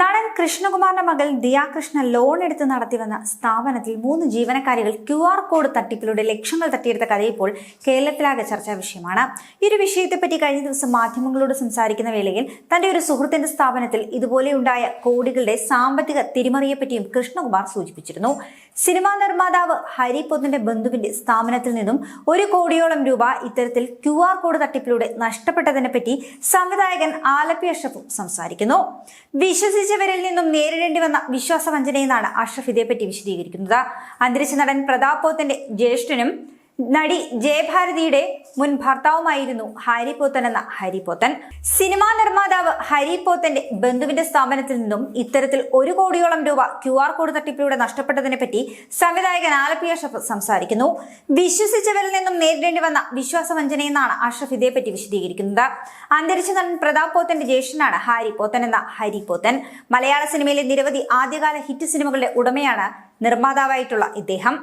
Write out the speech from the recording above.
നടൻ കൃഷ്ണകുമാറിന്റെ മകൾ ദിയാകൃഷ്ണ ലോൺ എടുത്ത് നടത്തിവന്ന സ്ഥാപനത്തിൽ മൂന്ന് ജീവനക്കാരികൾ ക്യു ആർ കോഡ് തട്ടിപ്പിലൂടെ ലക്ഷങ്ങൾ തട്ടിയെടുത്ത കഥ ഇപ്പോൾ കേരളത്തിലാകെ ചർച്ചാ വിഷയമാണ്. ഈ ഒരു വിഷയത്തെപ്പറ്റി കഴിഞ്ഞ ദിവസം മാധ്യമങ്ങളോട് സംസാരിക്കുന്ന വേളയിൽ തന്റെ ഒരു സുഹൃത്തിന്റെ സ്ഥാപനത്തിൽ ഇതുപോലെയുണ്ടായ കോടികളുടെ സാമ്പത്തിക തിരിമറിയെപ്പറ്റിയും കൃഷ്ണകുമാർ സൂചിപ്പിച്ചിരുന്നു. സിനിമാ നിർമ്മാതാവ് ഹരി പൊന്നിന്റെ ബന്ധുവിന്റെ സ്ഥാപനത്തിൽ നിന്നും ഒരു കോടിയോളം രൂപ ഇത്തരത്തിൽ ക്യു ആർ കോഡ് തട്ടിപ്പിലൂടെ നഷ്ടപ്പെട്ടതിനെപ്പറ്റി സംവിധായകൻ ആലപ്പി അഷ്റഫും സംസാരിക്കുന്നു. വിശ്വസിച്ചവരിൽ നിന്നും നേരിടേണ്ടി വന്ന വിശ്വാസവഞ്ചനയെന്നാണ് അഷ്റഫ് ഇതേപ്പറ്റി വിശദീകരിക്കുന്നത്. അന്തരിച്ച നടൻ പ്രതാപ് പോത്തന്റെ ജ്യേഷ്ഠനും നടി ജയഭാരതിയുടെ മുൻ ഭർത്താവുമായിരുന്നു ഹാരി പോത്തൻ എന്ന ഹാരി പോത്തൻ സിനിമാ നിർമ്മാതാവ് ഹാരി പോത്തന്റെ ബന്ധുവിന്റെ സ്ഥാപനത്തിൽ നിന്നും ഇത്തരത്തിൽ ഒരു കോടിയോളം രൂപ ക്യു ആർ കോഡ് തട്ടിപ്പിലൂടെ നഷ്ടപ്പെട്ടതിനെ പറ്റി സംവിധായകൻ ആലപ്പി അഷഫ് സംസാരിക്കുന്നു. വിശ്വസിച്ചവരിൽ നിന്നും നേരിടേണ്ടി വന്ന വിശ്വാസവഞ്ചനയെന്നാണ് അഷഫ് ഇതേപ്പറ്റി വിശദീകരിക്കുന്നത്. അന്തരിച്ച നടൻ പ്രതാപ് പോത്തന്റെ ജ്യേഷ്ഠനാണ് ഹാരി പോത്തൻ എന്ന ഹാരി പോത്തൻ മലയാള സിനിമയിലെ നിരവധി ആദ്യകാല ഹിറ്റ് സിനിമകളുടെ ഉടമയാണ് നിർമ്മാതാവായിട്ടുള്ള ഇദ്ദേഹം.